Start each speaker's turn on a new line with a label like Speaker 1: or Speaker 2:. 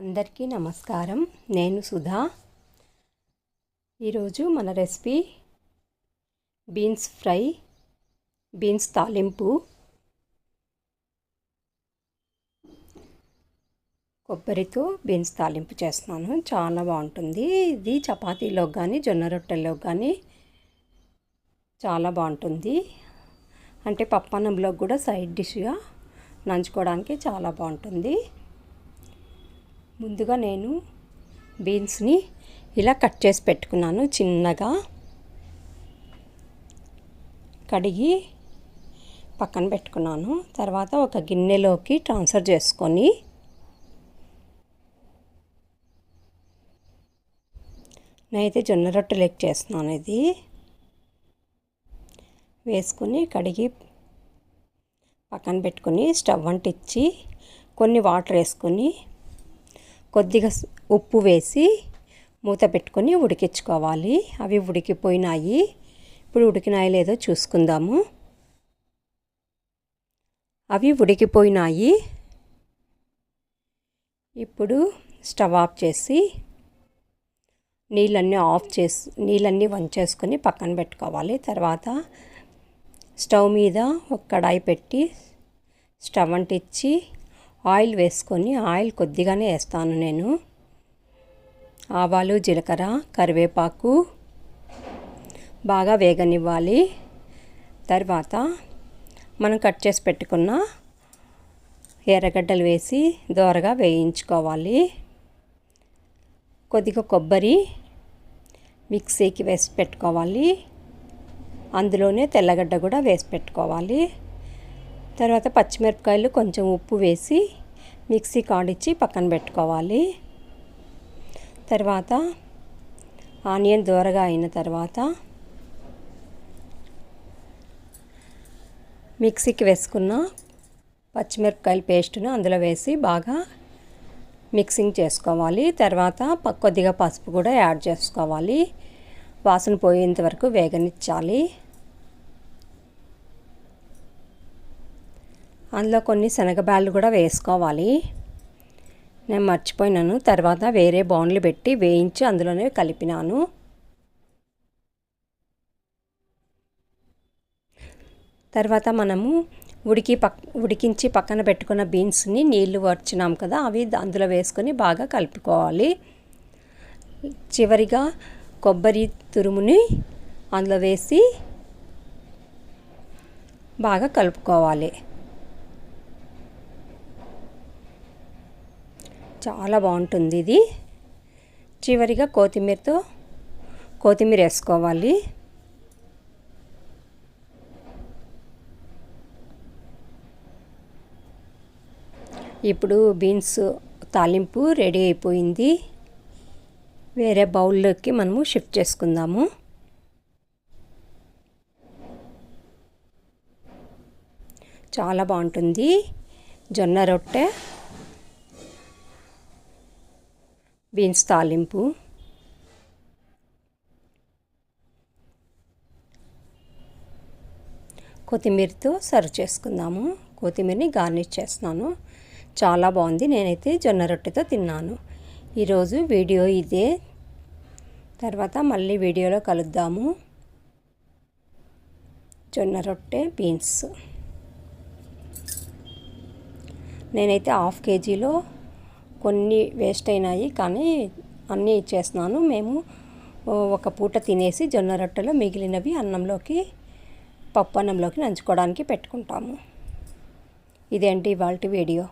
Speaker 1: అందరికీ నమస్కారం. నేను సుధా. ఈరోజు మన రెసిపీ బీన్స్ ఫ్రై బీన్స్ తాలింపు కొబ్బరితో బీన్స్ తాలింపు చేస్తున్నాను. చాలా బాగుంటుంది. ఇది చపాతీలో కానీ జొన్న రొట్టెల్లో కానీ చాలా బాగుంటుంది. అంటే పప్పన్నంలో కూడా సైడ్ డిష్గా నంచుకోవడానికి చాలా బాగుంటుంది. ముందుగా నేను బీన్స్ని ఇలా కట్ చేసి పెట్టుకున్నాను చిన్నగా. కడిగి పక్కన పెట్టుకున్నాను. తర్వాత ఒక గిన్నెలోకి ట్రాన్స్ఫర్ చేసుకొని నేనైతే జొన్న రొట్టె లెక్ చేస్తున్నాను ఇది. వేసుకుని కడిగి పక్కన పెట్టుకుని స్టవ్ అంటిచ్చి కొన్ని వాటర్ వేసుకొని కొద్దిగా ఉప్పు వేసి మూత పెట్టుకొని ఉడికించుకోవాలి. అవి ఉడికిపోయినాయి. ఇప్పుడు ఉడికినాయి లేదో చూసుకుందాము. అవి ఉడికిపోయినాయి. ఇప్పుడు స్టవ్ ఆఫ్ చేసి నీళ్ళన్నీ ఆఫ్ చేసి నీళ్ళన్నీ వంచేసుకొని పక్కన పెట్టుకోవాలి. తర్వాత స్టవ్ మీద ఒక కడాయి పెట్టి స్టవ్ అంటించి ఆయిల్ వేసుకొని ఆయిల్ కొద్దిగానే వేస్తాను నేను. ఆవాలు జీలకర్ర కరివేపాకు బాగా వేగనివ్వాలి. తర్వాత మనం కట్ చేసి పెట్టుకున్న ఎర్రగడ్డలు వేసి దోరగా వేయించుకోవాలి. కొద్దిగా కొబ్బరి మిక్సీకి వేసి పెట్టుకోవాలి. అందులోనే తెల్లగడ్డ కూడా వేసి పెట్టుకోవాలి. తర్వాత పచ్చిమిరపకాయలు కొంచెం ఉప్పు వేసి మిక్సీ కాడిచ్చి పక్కన పెట్టుకోవాలి. తర్వాత ఆనియన్ దూరగా అయిన తర్వాత మిక్సీకి వేసుకున్న పచ్చిమిరపకాయల పేస్ట్ను అందులో వేసి బాగా మిక్సింగ్ చేసుకోవాలి. తర్వాత కొద్దిగా పసుపు కూడా యాడ్ చేసుకోవాలి. వాసన పోయేంత వరకు వేగనిచ్చాలి. అందులో కొన్ని శనగబ్యాళ్ళు కూడా వేసుకోవాలి. నేను మర్చిపోయినాను. తర్వాత వేరే బౌన్లు పెట్టి వేయించి అందులోనే కలిపినాను. తర్వాత మనము ఉడికి పక్ ఉడికించి పక్కన పెట్టుకున్న బీన్స్ని నీళ్ళు వర్చినాం కదా అవి అందులో వేసుకొని బాగా కలుపుకోవాలి. చివరిగా కొబ్బరి తురుముని అందులో వేసి బాగా కలుపుకోవాలి. చాలా బాగుంటుంది ఇది. చివరిగా కొత్తిమీరతో కొత్తిమీర వేసుకోవాలి. ఇప్పుడు బీన్స్ తాలింపు రెడీ అయిపోయింది. వేరే బౌల్లోకి మనము షిఫ్ట్ చేసుకుందాము. చాలా బాగుంటుంది. జొన్న రొట్టె బీన్స్ తాలింపు కొత్తిమీరతో సర్వ్ చేసుకుందాము. కొత్తిమీరని గార్నిష్ చేస్తున్నాను. చాలా బాగుంది. నేనైతే జొన్న రొట్టెతో తిన్నాను. ఈరోజు వీడియో ఇదే. తర్వాత మళ్ళీ వీడియోలో కలుద్దాము. జొన్న రొట్టె బీన్స్. నేనైతే హాఫ్ కేజీలో కొన్ని వేస్ట్ అయినాయి కానీ అన్నీ ఇచ్చేస్తున్నాను. మేము ఒక పూట తినేసి జొన్న రొట్టెలో మిగిలినవి అన్నంలోకి పప్పు అన్నంలోకి నంచుకోవడానికి పెట్టుకుంటాము. ఇదేంటి ఇవాళ వీడియో?